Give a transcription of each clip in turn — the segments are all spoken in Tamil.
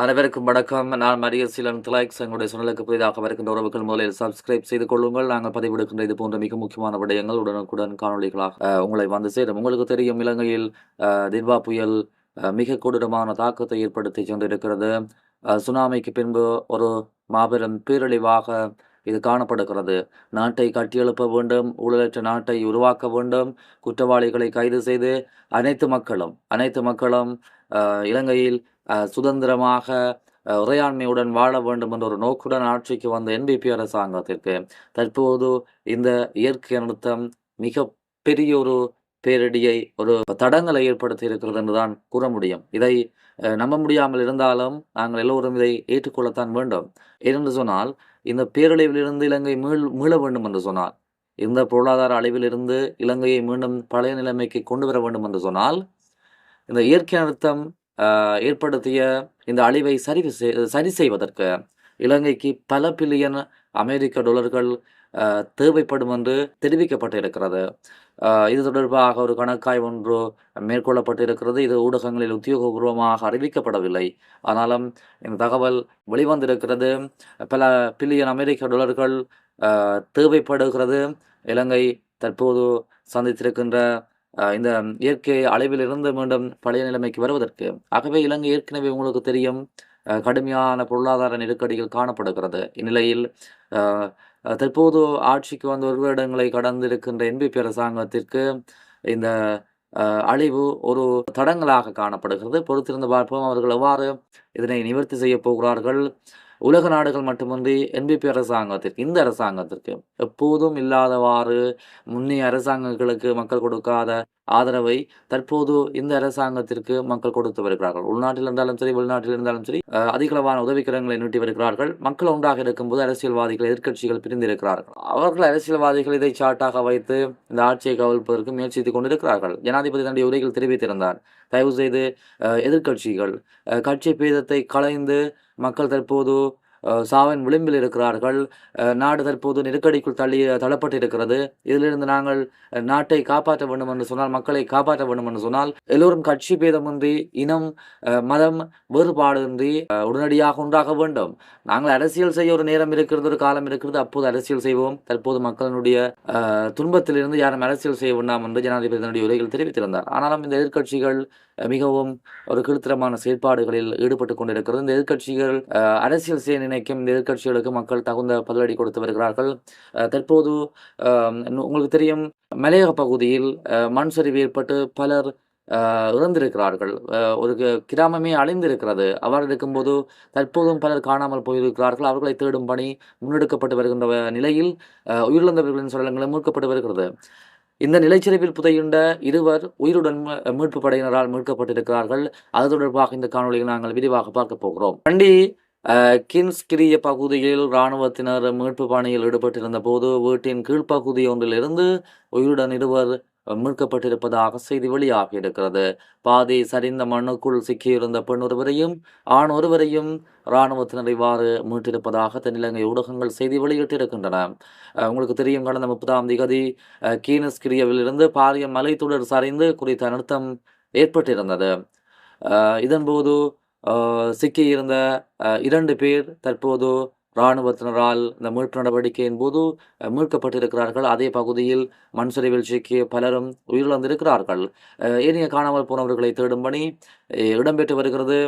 அனைவருக்கும் வணக்கம். நான் மரிய சீலன் திலாக்ஸ் எங்களுடைய சுனலுக்கு புதிதாக வருகின்ற உறவுகள் முதலில் சப்ஸ்கிரைப் செய்து கொள்ளுங்கள். நாங்கள் பதிவிடுகின்ற இது போன்ற மிக முக்கியமான விடயங்கள் உடனுக்குடன் காணொளிகளாக உங்களை வந்து சேரும். உங்களுக்கு தெரியும் இலங்கையில் திர்வா புயல் மிக கொடூரமான தாக்கத்தை ஏற்படுத்தி சென்றிருக்கிறது சுனாமிக்கு பின்பு ஒரு மாபெரும் பேரழிவாக இது காணப்படுகிறது. நாட்டை கட்டியெழுப்ப வேண்டும் ஊழலற்ற நாட்டை உருவாக்க வேண்டும் குற்றவாளிகளை கைது செய்து அனைத்து மக்களும் அனைத்து மக்களும் இலங்கையில் சுதந்திரமாக உரையாண்மையுடன் வாழ வேண்டும் என்ற ஒரு நோக்குடன் ஆட்சிக்கு வந்த என்பிபி அரசாங்கத்திற்கு தற்போது இந்த இயற்கை அழுத்தம் மிக பெரிய ஒரு பேரடியை ஒரு தடங்களை ஏற்படுத்தி இருக்கிறது என்றுதான் கூற முடியும். இதை நம்ப முடியாமல் இருந்தாலும் நாங்கள் எல்லோரும் இதை ஏற்றுக்கொள்ளத்தான் வேண்டும். ஏனென்று சொன்னால் இந்த பேரழிவிலிருந்து இலங்கை மீள் மீள வேண்டும் என்று சொன்னால் இந்த பொருளாதார அழிவிலிருந்து இலங்கையை மீண்டும் பழைய நிலைமைக்கு கொண்டு வர வேண்டும் என்று சொன்னால் இந்த இயற்கை அழுத்தம் ஏற்படுத்திய இந்த அழிவை சரி சரி செய்வதற்கு இலங்கைக்கு பல பில்லியன் அமெரிக்க டாலர்கள் தேவைப்படும் என்று தெரிவிக்கப்பட்டிருக்கிறது. இருக்கிறது இது தொடர்பாக ஒரு கணக்காய் ஒன்று மேற்கொள்ளப்பட்டிருக்கிறது. இது ஊடகங்களில் உத்தியோகபூர்வமாக அறிவிக்கப்படவில்லை. ஆனாலும் இந்த தகவல் வெளிவந்திருக்கிறது. பல பில்லியன் அமெரிக்க டாலர்கள் தேவைப்படுகிறது. இலங்கை தற்போது சந்தித்திருக்கின்ற இந்த இயற்கை அழிவிலிருந்து மீண்டும் பழைய நிலைமைக்கு வருவதற்கு. ஆகவே இலங்கை ஏற்கனவே உங்களுக்கு தெரியும் கடுமையான பொருளாதார நெருக்கடிகள் காணப்படுகிறது. இந்நிலையில் தற்போது ஆட்சிக்கு வந்த ஒரு வருடங்களை கடந்திருக்கின்ற என்பிபி அரசாங்கத்திற்கு இந்த அழிவு ஒரு தடங்களாக காணப்படுகிறது. பொறுத்திருந்து பார்ப்போம் அவர்கள் எவ்வாறு இதனை நிவர்த்தி செய்ய போகிறார்கள். உலக நாடுகள் மட்டுமின்றி என்பிபி அரசாங்கத்திற்கு இந்த அரசாங்கத்திற்கு எப்போதும் இல்லாதவாறு முன்னைய அரசாங்கங்களுக்கு மக்கள் கொடுக்காத ஆதரவை தற்போது இந்த அரசாங்கத்திற்கு மக்கள் கொடுத்து வருகிறார்கள். உள்நாட்டில் இருந்தாலும் சரி வெளிநாட்டில் இருந்தாலும் சரி அதிகளவான உதவிக்கரங்களை நீட்டி வருகிறார்கள். மக்கள் ஒன்றாக இருக்கும்போது அரசியல்வாதிகள் எதிர்க்கட்சிகள் பிரிந்திருக்கிறார்கள். அவர்கள் அரசியல்வாதிகள் இதை சாட்டாக வைத்து இந்த ஆட்சியை கவிழ்ப்பதற்கு முயற்சித்துக் கொண்டிருக்கிறார்கள். ஜனாதிபதி தன்னுடைய உரையில் தெரிவித்திருந்தார். தயவு செய்து அஹ், எதிர்க்கட்சிகள் அஹ், கட்சி பேதத்தை களைந்து மக்கள் தற்போது சாவின் விளிம்பில் இருக்கிறார்கள். அஹ், நாடு தற்போது நெருக்கடிக்குள் தள்ளி தள்ளப்பட்டிருக்கிறது. இதிலிருந்து நாங்கள் நாட்டை காப்பாற்ற வேண்டும் என்று சொன்னால் மக்களை காப்பாற்ற வேண்டும் என்று சொன்னால் எல்லோரும் கட்சி பேதமின்றி இனம் அஹ், மதம் வேறுபாடின்றி உடனடியாக உண்டாக வேண்டும். நாங்கள் அரசியல் செய்ய ஒரு நேரம் இருக்கிறது ஒரு காலம் இருக்கிறது. அப்போது அரசியல் செய்வோம். தற்போது மக்களினுடைய அஹ், துன்பத்திலிருந்து யாரும் அரசியல் செய்ய வேண்டாம் என்று ஜனாதிபதி தன்னுடைய உரையில் தெரிவித்திருந்தார். ஆனாலும் இந்த எதிர்க்கட்சிகள் மிகவும் ஒரு கிருத்திரமான செயற்பாடுகளில் ஈடுபட்டு கொண்டிருக்கிறது. இந்த எதிர்கட்சிகள் அஹ், அரசியல் செய்ய நினைக்கும் இந்த மக்கள் தகுந்த பதிலடி கொடுத்து வருகிறார்கள். தற்போது உங்களுக்கு தெரியும் மலையக பகுதியில் மண் சரிவு ஏற்பட்டு பலர் இறந்திருக்கிறார்கள். ஒரு கிராமமே அழிந்திருக்கிறது. அவ்வாறு இருக்கும்போது தற்போதும் பலர் காணாமல் போயிருக்கிறார்கள். அவர்களை தேடும் பணி முன்னெடுக்கப்பட்டு வருகின்ற நிலையில் உயிரிழந்தவர்களின் சடலங்களும் மீட்கப்பட்டு வருகிறது. இந்த நிலச்சரிவில் புதையுண்ட இருவர் உயிருடன் மீட்பு படையினரால் மீட்கப்பட்டிருக்கிறார்கள். அது தொடர்பாக இந்த காணொலியை நாங்கள் விரிவாக பார்க்க போகிறோம். வண்டி கின்ஸ்கிரிய பகுதியில் இராணுவத்தினர் மீட்பு பணியில் ஈடுபட்டிருந்த போது வீட்டின் கீழ்ப்பகுதி ஒன்றிலிருந்து உயிருடன் இருவர் மீட்கப்பட்டிருப்பதாக செய்தி வெளியாகி இருக்கிறது. பாதி சரிந்த மண்ணுக்குள் சிக்கியிருந்த பெண் ஒருவரையும் ஆண் ஒருவரையும் இராணுவத்தினர் இவ்வாறு மீட்டிருப்பதாக தென்னிலங்கை ஊடகங்கள் செய்தி வெளியிட்டிருக்கின்றன. உங்களுக்கு தெரியும் கடந்த முப்பதாம் திகதி கீனஸ்கிரியவிலிருந்து பாரிய மலைத்தொடர் சரிந்து குறித்த நிறுத்தம் ஏற்பட்டிருந்தது. இதன்போது சிக்கியிருந்த இருந்த இரண்டு பேர் தற்போது இராணுவத்தினரால் இந்த மீட்பு நடவடிக்கையின் போது மீட்கப்பட்டிருக்கிறார்கள். அதே பகுதியில் மண் சரிவில் சிக்கிய பலரும் உயிரிழந்திருக்கிறார்கள். ஏனைய காணாமல் போனவர்களை தேடும் பணி இடம்பெற்று வருகிறது.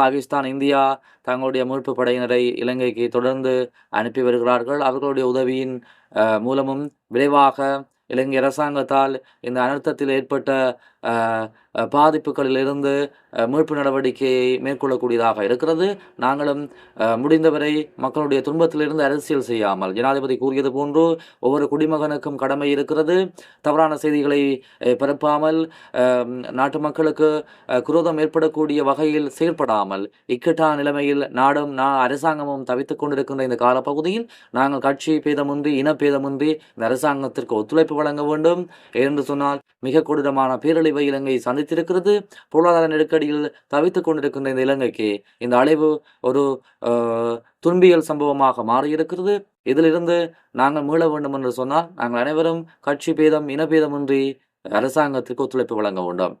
பாகிஸ்தான் இந்தியா தங்களுடைய மீட்பு படையினரை இலங்கைக்கு தொடர்ந்து அனுப்பி வருகிறார்கள். அவர்களுடைய உதவியின் மூலமும் விரைவாக இலங்கை அரசாங்கத்தால் இந்த அனர்த்தத்தில் ஏற்பட்ட பாதிப்புகளிலிருந்து மீட்பு நடவடிக்கையை மேற்கொள்ளக்கூடியதாக இருக்கிறது. நாங்களும் முடிந்தவரை மக்களுடைய துன்பத்திலிருந்து அரசியல் செய்யாமல் ஜனாதிபதி கூறியது போன்று ஒவ்வொரு குடிமகனுக்கும் கடமை இருக்கிறது. தவறான செய்திகளை பரப்பாமல் நாட்டு மக்களுக்கு குரோதம் ஏற்படக்கூடிய வகையில் செயற்படாமல் இக்கட்டான நிலைமையில் நாடும் நா அரசாங்கமும் தவித்துக் கொண்டிருக்கின்ற இந்த காலப்பகுதியில் நாங்கள் கட்சி பேதமின்றி இனப்பேதமின்றி இந்த அரசாங்கத்திற்கு ஒத்துழைப்பு வழங்க வேண்டும். என்று சொன்னால் மிக கொடூரமான பேரழிவு இலங்கை சந்தித்திருக்கிறது. பொருளாதார நெருக்கடியில் தவித்துக் கொண்டிருக்கின்ற இந்த இலங்கைக்கு இந்த அழைவு ஒரு துன்பியல் சம்பவமாக மாறியிருக்கிறது. இதிலிருந்து நாங்கள் மீள வேண்டும் என்று சொன்னால் நாங்கள் அனைவரும் கட்சி பேதம் இனபேதமின்றி அரசாங்கத்திற்கு ஒத்துழைப்பு வழங்க வேண்டும்.